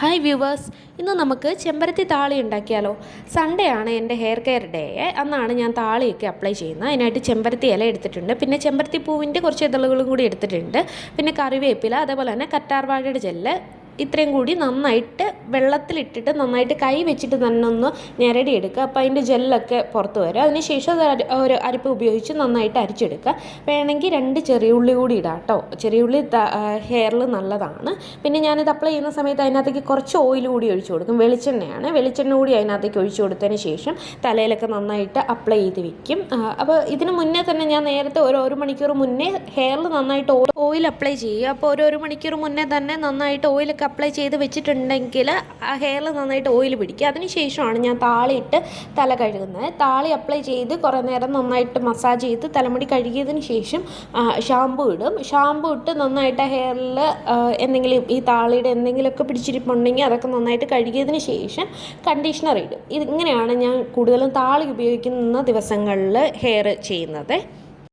Hi viewers ഇന്ന് നമുക്ക് ചെമ്പരത്തി താളി ഉണ്ടാക്കിയാലോ? സൺഡേ ആണ് എന്റെ ഹെയർ കെയർ ഡേ അന്നാണ് ഞാൻ താളിയൊക്കെ അപ്ലൈ ചെയ്യുന്നത്. അതിനായിട്ട് ചെമ്പരത്തി ഇല എടുത്തിട്ടുണ്ട്. പിന്നെ ചെമ്പരത്തി പൂവിന്റെ കുറച്ച് ഇതളുകളും കൂടി എടുത്തിട്ടുണ്ട്. പിന്നെ കറിവേപ്പില അതേപോലെ തന്നെ കറ്റാർവാഴയുടെ ജെല്ല് ഇത്രയും കൂടി നന്നായിട്ട് വെള്ളത്തിലിട്ടിട്ട് നന്നായിട്ട് കൈ വെച്ചിട്ട് തന്നെ ഒന്ന് ഞെരടിയെടുക്കുക. അപ്പോൾ അതിന്റെ ജെല്ലൊക്കെ പുറത്ത് വരും. അതിനുശേഷം അത് ഒരു അരിപ്പ് ഉപയോഗിച്ച് നന്നായിട്ട് അരിച്ചെടുക്കുക. വേണമെങ്കിൽ രണ്ട് ചെറിയ ഉള്ളി കൂടി ഇടാം കേട്ടോ. ചെറിയ ഉള്ളി ഹെയറിൽ നല്ലതാണ്. പിന്നെ ഞാനിത് അപ്ലൈ ചെയ്യുന്ന സമയത്ത് അതിനകത്തേക്ക് കുറച്ച് ഓയിൽ കൂടി ഒഴിച്ചു കൊടുക്കും. വെളിച്ചെണ്ണയാണ്. വെളിച്ചെണ്ണ കൂടി അതിനകത്തേക്ക് ഒഴിച്ചു കൊടുത്തതിന് ശേഷം തലയിലൊക്കെ നന്നായിട്ട് അപ്ലൈ ചെയ്ത് വെക്കും. അപ്പോൾ ഇതിന് മുന്നേ തന്നെ ഞാൻ നേരത്തെ ഒരു ഒരു മണിക്കൂർ മുന്നേ ഹെയറിൽ നന്നായിട്ട് ഓയിൽ അപ്ലൈ ചെയ്യുക. അപ്പോൾ ഒരു ഒരു മണിക്കൂർ മുന്നേ തന്നെ നന്നായിട്ട് ഓയിലൊക്കെ അപ്ലൈ ചെയ്ത് വെച്ചിട്ടുണ്ടെങ്കിൽ ഹെയറിൽ നന്നായിട്ട് ഓയിൽ പിടിക്കുക. അതിനുശേഷമാണ് ഞാൻ താളിയിട്ട് തല കഴുകുന്നത്. താളി അപ്ലൈ ചെയ്ത് കുറേ നേരം നന്നായിട്ട് മസാജ് ചെയ്ത് തലമുടി കഴുകിയതിന് ശേഷം ഷാമ്പു ഇടും. ഷാമ്പു ഇട്ട് നന്നായിട്ട് ഹെയറിൽ എന്തെങ്കിലും ഈ താളിയുടെ എന്തെങ്കിലുമൊക്കെ പിടിച്ചിരിപ്പുണ്ടെങ്കിൽ അതൊക്കെ നന്നായിട്ട് കഴുകിയതിന് ശേഷം കണ്ടീഷണർ ഇടും. ഇതിങ്ങനെയാണ് ഞാൻ കൂടുതലും താളി ഉപയോഗിക്കുന്ന ദിവസങ്ങളിൽ ഹെയർ ചെയ്യുന്നത്.